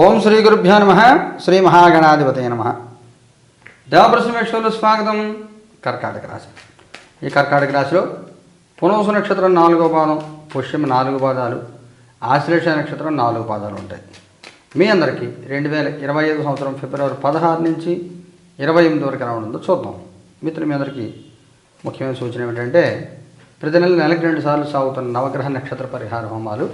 ఓం శ్రీ గురుభ్యో నమ. శ్రీ మహాగణాధిపతయ నమ. దేవప్రసమేశ్వరులు స్వాగతం. కర్కాటక రాశి. ఈ కర్కాటక రాశిలో పునోసు నక్షత్రం నాలుగో పాదం పుష్యం నాలుగు పాదాలు ఆశ్లేష నక్షత్రం నాలుగు పాదాలు ఉంటాయి. మీ అందరికీ రెండు వేల ఇరవై ఐదు సంవత్సరం ఫిబ్రవరి పదహారు నుంచి ఇరవై ఎనిమిది వరకు ఎలా ఉంటుందో చూద్దాం. మిత్రులు మీ అందరికీ ముఖ్యమైన సూచన ఏమిటంటే ప్రతి నెల నెలకి రెండు సార్లు సాగుతున్న నవగ్రహ నక్షత్ర పరిహార హోమాలు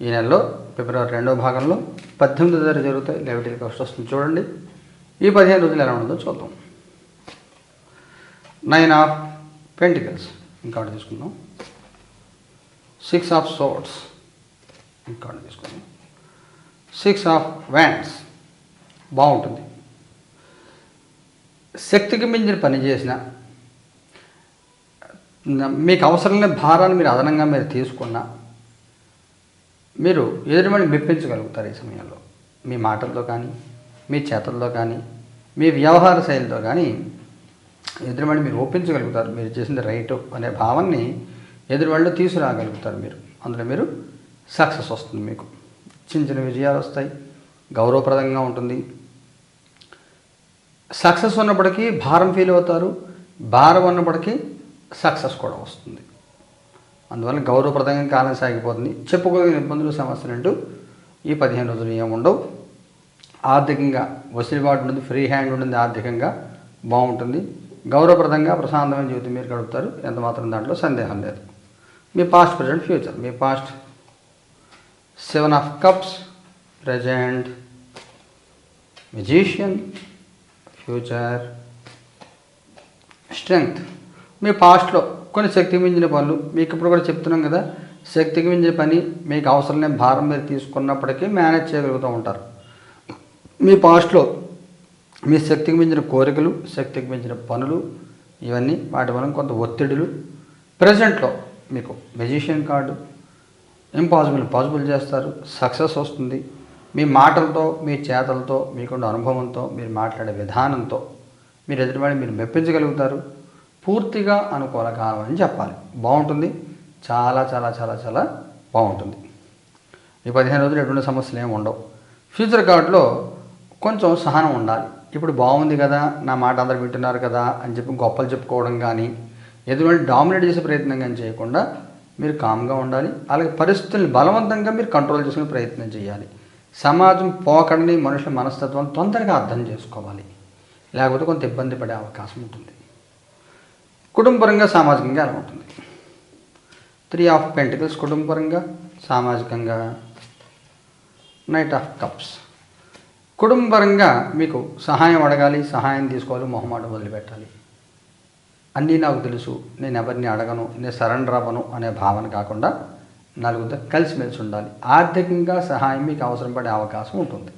ఈ నెలలో ఫిబ్రవరి రెండో భాగంలో పద్దెనిమిది తారీఖు జరుగుతాయి. లెవెటీకి ఫస్ట్ వస్తుంది చూడండి. ఈ పదిహేను రోజులు ఎలా ఉండదో చూద్దాం. నైన్ ఆఫ్ పెంటికల్స్ ఇంకా తీసుకుందాం. సిక్స్ ఆఫ్ సోట్స్ ఇంకా తీసుకుందాం. సిక్స్ ఆఫ్ వ్యాండ్స్ బాగుంటుంది. శక్తికి మించిన పని చేసిన మీకు అవసరం లేని భారాన్ని మీరు అదనంగా మీరు తీసుకున్నా మీరు ఎదురుమని మెప్పించగలుగుతారు ఈ సమయంలో. మీ మాటల్లో కానీ మీ చేతల్లో కానీ మీ వ్యవహార శైలితో కానీ ఎదురుమని మీరు ఒప్పించగలుగుతారు. మీరు చేసింది రైట్ అనే భావాన్ని ఎదురువాళ్ళు తీసుకురాగలుగుతారు మీరు. అందులో మీరు సక్సెస్ వస్తుంది మీకు. చిన్న చిన్న విజయాలు వస్తాయి. గౌరవప్రదంగా ఉంటుంది. సక్సెస్ ఉన్నప్పటికీ భారం ఫీల్ అవుతారు. భారం ఉన్నప్పటికీ సక్సెస్ కూడా వస్తుంది. అందువల్ల గౌరవప్రదంగా కాలం సాగిపోతుంది. చెప్పుకోగిన ఇబ్బందులు సమస్యలు అంటూ ఈ పదిహేను రోజులు ఏమి ఉండవు. ఆర్థికంగా వసూలుబాటు ఉంటుంది ఫ్రీ హ్యాండ్ ఉంటుంది ఆర్థికంగా బాగుంటుంది. గౌరవప్రదంగా ప్రశాంతమైన జీవితం మీరు గడుపుతారు. ఎంత మాత్రం దాంట్లో సందేహం లేదు. మీ past present future me past seven of cups present magician future strength మీ పాస్ట్లో కొన్ని శక్తికి మించిన పనులు మీకు ఇప్పుడు కూడా చెప్తున్నాం కదా శక్తికి మించిన పని మీకు అవసరం లేని భారం మీరు తీసుకున్నప్పటికీ మేనేజ్ చేయగలుగుతూ ఉంటారు. మీ పాస్ట్లో మీ శక్తికి మించిన కోరికలు శక్తికి మించిన పనులు ఇవన్నీ వాటి వలన కొంత ఒత్తిడులు. ప్రజెంట్లో మీకు మెజిషియన్ కార్డు ఇంపాసిబుల్ పాసిబుల్ చేస్తారు సక్సెస్ వస్తుంది. మీ మాటలతో మీ చేతలతో మీకున్న అనుభవంతో మీరు మాట్లాడే విధానంతో మీరు ఎదుటివాడిని మీరు మెప్పించగలుగుతారు. పూర్తిగా అనుకూల కాలం అని చెప్పాలి. బాగుంటుంది. చాలా చాలా చాలా చాలా బాగుంటుంది. ఈ పదిహేను రోజులు ఎటువంటి సమస్యలు ఏమి ఉండవు. ఫ్యూచర్ కార్డులో కొంచెం సహనం ఉండాలి. ఇప్పుడు బాగుంది కదా నా మాట అందరు వింటున్నారు కదా అని చెప్పి గొప్పలు చెప్పుకోవడం కానీ ఎదుటి డామినేట్ చేసే ప్రయత్నం కానీ చేయకుండా మీరు కామ్గా ఉండాలి. అలాగే పరిస్థితుల్ని బలవంతంగా మీరు కంట్రోల్ చేసుకునే ప్రయత్నం చేయాలి. సమాజం పోకడని మనుషుల మనస్తత్వం తొందరగా అర్థం చేసుకోవాలి. లేకపోతే కొంత ఇబ్బంది పడే అవకాశం ఉంటుంది. కుటుంబపరంగా సామాజికంగా ఎలా ఉంటుంది త్రీ ఆఫ్ పెంటికల్స్ కుటుంబపరంగా సామాజికంగా. నైట్ ఆఫ్ కప్స్ కుటుంబపరంగా మీకు సహాయం అడగాలి సహాయం తీసుకోవాలి మొహమాటం వదిలిపెట్టాలి. అన్నీ నాకు తెలుసు. నేను ఎవరిని అడగను నేను సరెండర్ అవ్వను అనే భావన కాకుండా నలుగురితో కలిసిమెలిసి ఉండాలి. ఆర్థికంగా సహాయం మీకు అవసరం పడే అవకాశం ఉంటుంది.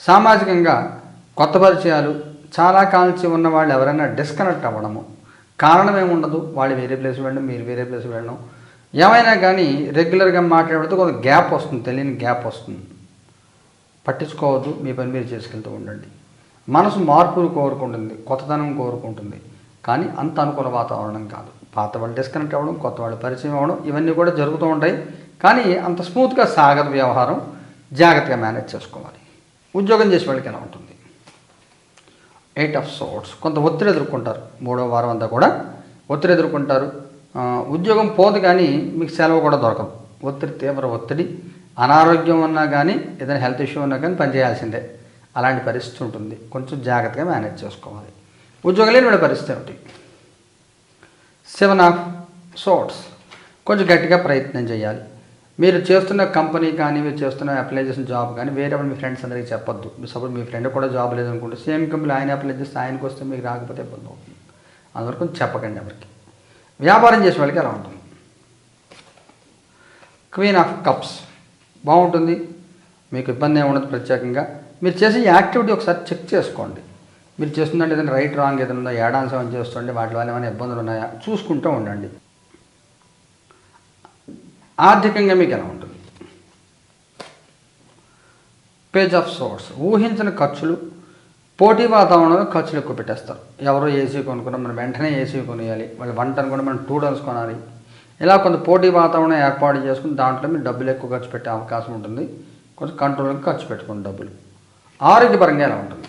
సామాజికంగా కొత్త పరిచయాలు చాలా కాల్చి ఉన్న వాళ్ళు ఎవరైనా డిస్కనెక్ట్ అవ్వడము కారణం ఏముండదు వాళ్ళు వేరే ప్లేస్ వెళ్ళడం మీరు వేరే ప్లేస్ వెళ్ళడం. ఏమైనా కానీ రెగ్యులర్గా మాట్లాడితే కొంత గ్యాప్ వస్తుంది తెలియని గ్యాప్ వస్తుంది. పట్టించుకోవద్దు మీ పని మీరు చేసుకెళ్తూ ఉండండి. మనసు మార్పులు కోరుకుంటుంది కొత్తదనం కోరుకుంటుంది. కానీ అంత అనుకూల వాతావరణం కాదు. పాత వాళ్ళు డిస్కనెక్ట్ అవ్వడం కొత్త వాళ్ళు పరిచయం అవ్వడం ఇవన్నీ కూడా జరుగుతూ ఉంటాయి. కానీ అంత స్మూత్గా సాగదు వ్యవహారం. జాగ్రత్తగా మేనేజ్ చేసుకోవాలి. ఉద్యోగం చేసే వాళ్ళకి ఎలా ఉంటుంది? ఎయిట్ ఆఫ్ సోర్ట్స్ కొంత ఒత్తిడి ఎదుర్కొంటారు. మూడో వారం అంతా కూడా ఒత్తిడి ఎదుర్కొంటారు. ఉద్యోగం పోదు కానీ మీకు సెలవు కూడా దొరకదు. ఒత్తిడి తీవ్ర ఒత్తిడి అనారోగ్యం ఉన్నా కానీ ఏదైనా హెల్త్ ఇష్యూ ఉన్నా కానీ పనిచేయాల్సిందే. అలాంటి పరిస్థితి ఉంటుంది. కొంచెం జాగ్రత్తగా మేనేజ్ చేసుకోవాలి. ఉద్యోగం లేని పరిస్థితి ఏమిటి? సెవెన్ ఆఫ్ సోర్ట్స్ కొంచెం గట్టిగా ప్రయత్నం చేయాలి. మీరు చేస్తున్న కంపెనీ కానీ మీరు చేస్తున్న అప్లై చేసిన జాబ్ కానీ వేరే మీ ఫ్రెండ్స్ అందరికీ చెప్పొద్దు. సపోజ్ మీ ఫ్రెండ్ కూడా జాబ్ లేదనుకుంటే సేమ్ కంపెనీ ఆయన అప్లై చేస్తే ఆయనకు వస్తే మీకు రాకపోతే ఇబ్బంది అవుతుంది. అందువరకు చెప్పకండి ఎవరికి. వ్యాపారం చేసే వాళ్ళకి ఎలా ఉంటుంది? క్వీన్ ఆఫ్ కప్స్ బాగుంటుంది. మీకు ఇబ్బంది ఏమి ఉండదు ప్రత్యేకంగా. మీరు చేసే యాక్టివిటీ ఒకసారి చెక్ చేసుకోండి. మీరు చేస్తుందంటే ఏదైనా రైట్ రాంగ్ ఏదైనా ఉందా? ఏడాన్స్ ఏమైనా చేస్తుంటే వాటి వల్ల ఏమైనా ఇబ్బందులు ఉన్నాయా? చూసుకుంటూ ఉండండి. ఆర్థికంగా మీకు ఎలా ఉంటుంది? పేజ్ ఆఫ్ సోర్స్ ఊహించిన ఖర్చులు పోటీ వాతావరణంలో ఖర్చులు ఎక్కువ పెట్టేస్తారు. ఎవరో ఏసీ కొనుక్కున్నా మనం వెంటనే ఏసీ కొనియాలి. వాళ్ళు వంట కూడా మనం టూ కొనాలి. ఇలా కొంత పోటీ వాతావరణం ఏర్పాటు చేసుకుని దాంట్లో మీరు డబ్బులు ఎక్కువ ఖర్చు పెట్టే అవకాశం ఉంటుంది. కొంచెం కంట్రోల్గా ఖర్చు పెట్టుకోండి డబ్బులు. ఆరోగ్యపరంగా ఎలా ఉంటుంది?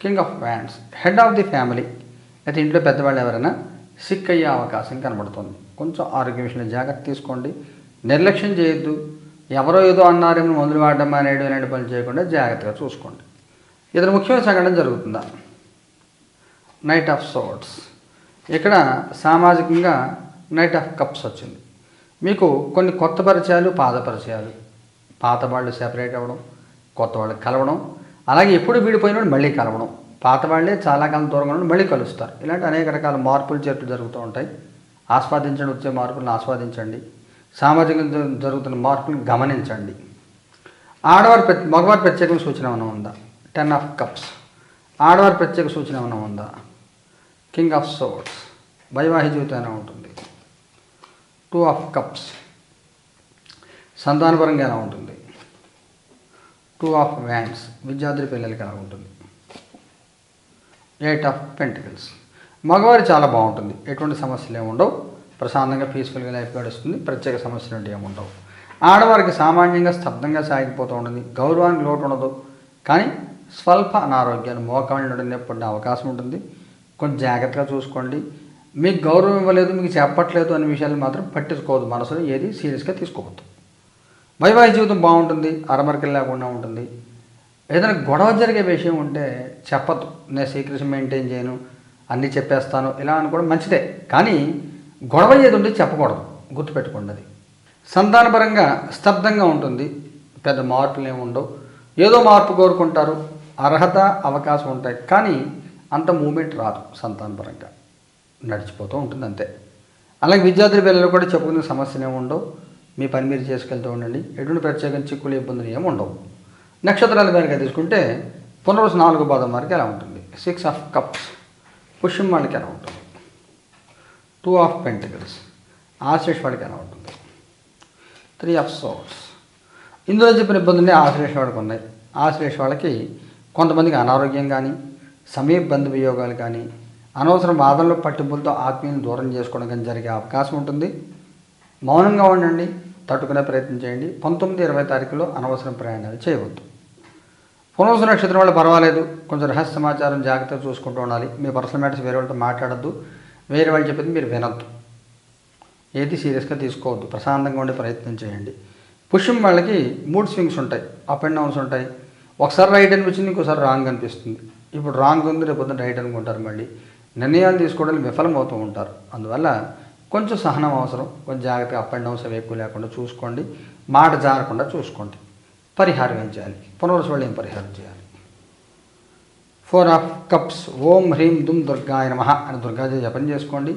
King of wands head of the family అయితే ఇంట్లో పెద్దవాళ్ళు ఎవరైనా సిక్ అయ్యే అవకాశం కనబడుతుంది. కొంచెం ఆరోగ్య విషయంలో జాగ్రత్త తీసుకోండి. నిర్లక్ష్యం చేయొద్దు. ఎవరో ఏదో అన్నారేమో మందులు వాడడం మానేయడం ఇలాంటి పనులు చేయకుండా జాగ్రత్తగా చూసుకోండి. ఇతర ముఖ్యమైన సంఘటన జరుగుతుందా? నైట్ ఆఫ్ సోర్ట్స్ ఇక్కడ సామాజికంగా నైట్ ఆఫ్ కప్స్ వచ్చింది. మీకు కొన్ని కొత్త పరిచయాలు పాత పరిచయాలు. పాత వాళ్ళు సెపరేట్ అవ్వడం కొత్త వాళ్ళు కలవడం అలాగే ఎప్పుడు వీడిపోయిన వాళ్ళు మళ్ళీ కలవడం. పాత వాళ్ళే చాలా కాలం దూరంగా ఉండి మళ్ళీ కలుస్తారు. ఇలాంటి అనేక రకాల మార్పులు చేర్పులు జరుగుతూ ఉంటాయి. ఆస్వాదించండి వచ్చే మార్పులను ఆస్వాదించండి. సామాజికంగా జరుగుతున్న మార్పులను గమనించండి. ఆడవారి ప్రతి మగవారి ప్రత్యేక సూచన ఏమైనా ఉందా? టెన్ ఆఫ్ కప్స్ ఆడవారి ప్రత్యేక సూచన ఏమైనా ఉందా? కింగ్ ఆఫ్ సోర్ట్స్ వైవాహిక జీవితం ఎలా ఉంటుంది? టూ ఆఫ్ కప్స్ సంతానపరంగా ఎలా ఉంటుంది? టూ ఆఫ్ వ్యాండ్స్ విద్యార్థి పిల్లలకి ఎలా ఉంటుంది? ఎయిట్ ఆఫ్ పెంటికల్స్ మగవారి చాలా బాగుంటుంది. ఎటువంటి సమస్యలు ఏమి ఉండవు. ప్రశాంతంగా పీస్ఫుల్గా లైఫ్ గడుస్తుంది. ప్రత్యేక సమస్యలు అంటే ఏమి ఉండవు. ఆడవారికి సామాన్యంగా స్తబ్దంగా సాగిపోతూ ఉంటుంది. గౌరవానికి లోటు ఉండదు. కానీ స్వల్ప అనారోగ్యాలు మోకాళ్ళు నుండి పడిన అవకాశం ఉంటుంది. కొంచెం జాగ్రత్తగా చూసుకోండి. మీకు గౌరవం ఇవ్వలేదు మీకు చెప్పట్లేదు అనే విషయాలు మాత్రం పట్టించుకోవద్దు. మనసులో ఏది సీరియస్గా తీసుకోవద్దు. వైవాహిక జీవితం బాగుంటుంది. అరమరికలు లేకుండా ఉంటుంది. ఏదైనా గొడవ జరిగే విషయం ఉంటే చెప్పద్దు నేను సీక్రెసీ మెయింటైన్ చేయను అన్నీ చెప్పేస్తాను ఇలా అనుకోవడం మంచిదే. కానీ గొడవ ఏది ఉంటే చెప్పకూడదు. గుర్తుపెట్టుకోండి అది. సంతానపరంగా స్తబ్దంగా ఉంటుంది. పెద్ద మార్పులు ఏమి ఉండవు. ఏదో మార్పు కోరుకుంటారు. అర్హత అవకాశం ఉంటాయి. కానీ అంత మూమెంట్ రాదు సంతానపరంగా. నడిచిపోతూ ఉంటుంది అంతే. అలాగే విద్యార్థుల పిల్లలు కూడా చెప్పుకునే సమస్యలు ఏమి ఉండవు. మీ పని మీరు చేసుకెళ్తూ ఉండండి. ఎటువంటి ప్రత్యేకంగా చిక్కులు ఇబ్బందులు ఏమి ఉండవు. నక్షత్రాల మేరకు తీసుకుంటే పునరుసు నాలుగు పాదం వరకు ఎలా ఉంటుంది? సిక్స్ ఆఫ్ కప్స్ పుష్యం వాళ్ళకి ఎలా ఉంటుంది? టూ ఆఫ్ పెంటికల్స్ ఆశ్లేష్ వాడికి ఎలా ఉంటుంది? త్రీ ఆఫ్ సోర్స్ ఇందులో చెప్పిన ఇబ్బందులే ఆశ్లేష వాడికి ఉన్నాయి. ఆశ్లేష వాళ్ళకి కొంతమందికి అనారోగ్యం కానీ సమీప బంధు వియోగాలు కానీ అనవసరం వాదనలు పట్టింపులతో ఆత్మీయులను దూరం చేసుకోవడం కానీ జరిగే అవకాశం ఉంటుంది. మౌనంగా ఉండండి తట్టుకునే ప్రయత్నం చేయండి. పంతొమ్మిది ఇరవై తారీఖులో అనవసరం ప్రయాణాలు చేయవద్దు. పునర్వసు నక్షత్రం వాళ్ళు పర్వాలేదు. కొంచెం రహస్య సమాచారం జాగ్రత్తగా చూసుకుంటూ ఉండాలి. మీ పర్సనల్ మ్యాటర్స్ వేరే వాళ్ళతో మాట్లాడద్దు. వేరే వాళ్ళు చెప్పింది మీరు వినద్దు. ఏది సీరియస్గా తీసుకోవద్దు. ప్రశాంతంగా ఉండే ప్రయత్నం చేయండి. పుష్యం వాళ్ళకి మూడ్ స్వింగ్స్ ఉంటాయి. అప్ అండ్ డౌన్స్ ఉంటాయి. ఒకసారి రైట్ అనిపించింది ఇంకోసారి రాంగ్ అనిపిస్తుంది. ఇప్పుడు రాంగ్ ఉంది రేపు పొద్దున్న రైట్ అనుకుంటారు మళ్ళీ. నిర్ణయాలు తీసుకోవడానికి విఫలమవుతూ ఉంటారు. అందువల్ల కొంచెం సహనం అవసరం. కొంచెం జాగ్రత్తగా అప్ అండ్ డౌన్స్ అవి ఎక్కువ లేకుండా చూసుకోండి. మాట జారకుండా చూసుకోండి. పరిహారం ఏం చేయాలి? పునరుసు వాళ్ళు ఏం పరిహారం చేయాలి? ఫోర్ ఆఫ్ కప్స్ ఓం హ్రీం దుమ్ దుర్గాయ నమ అని దుర్గాదేవి జపం చేసుకోండి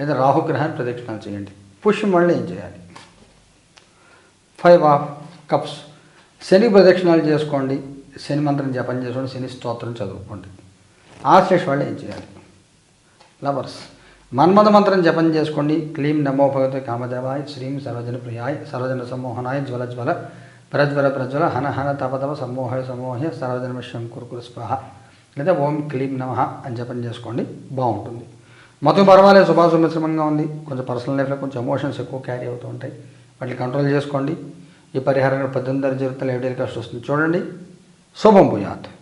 లేదా రాహుగ్రహాన్ని ప్రదక్షిణాలు చేయండి. పుష్యం వల్ల ఏం చేయాలి? ఫైవ్ ఆఫ్ కప్స్ శని ప్రదక్షిణాలు చేసుకోండి శని మంత్రం జపం చేసుకోండి శని స్తోత్రం చదువుకోండి. ఆశ్లేష వాళ్ళు ఏం చేయాలి? లవర్స్ మన్మథ మంత్రం జపం చేసుకోండి. క్లీం నమో భగవతి కామదేవాయ శ్రీం సర్వజన ప్రియాయ సర్వజన సమ్మోహనాయ జ్వల జ్వల ప్రజ్వల ప్రజ్వల హన హన తప తప సమ్మోహ సమ్మోహ సర్వజన విషయం కురుకురు స్వాహ లేదా ఓం క్లీం నమ అని జపం చేసుకోండి బాగుంటుంది. మొత్తం పర్వాలేదు శుభాశు మిశ్రమంగా ఉంది. కొంచెం పర్సనల్ లైఫ్లో కొంచెం ఎమోషన్స్ ఎక్కువ క్యారీ అవుతూ ఉంటాయి. వాటిని కంట్రోల్ చేసుకోండి. ఈ పరిహారంగా పద్దెనిమిది జీవితంలో కష్టం వస్తుంది. చూడండి. శుభం భూయాత్.